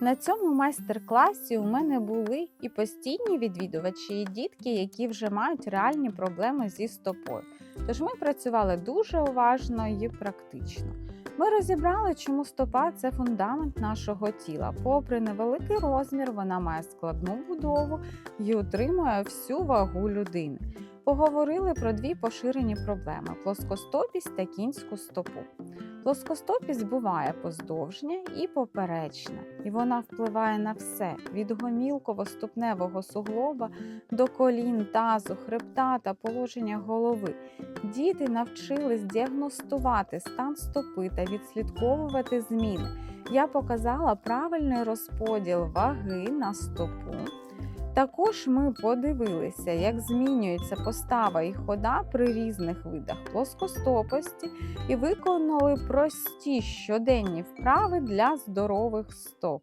На цьому майстер-класі у мене були і постійні відвідувачі, і дітки, які вже мають реальні проблеми зі стопою. Тож ми працювали дуже уважно і практично. Ми розібрали, чому стопа це фундамент нашого тіла. Попри невеликий розмір, вона має складну будову і утримує всю вагу людини. Поговорили про дві поширені проблеми: плоскостопість та кінську стопу. Плоскостопість буває поздовжня і поперечна, і вона впливає на все від гомілково-ступневого суглоба до колін, тазу, хребта та положення голови. Діти навчились діагностувати стан стопи та відслідковувати зміни. Я показала правильний розподіл ваги на стопу. Також ми подивилися, як змінюється постава і хода при різних видах плоскостопості і виконали прості щоденні вправи для здорових стоп.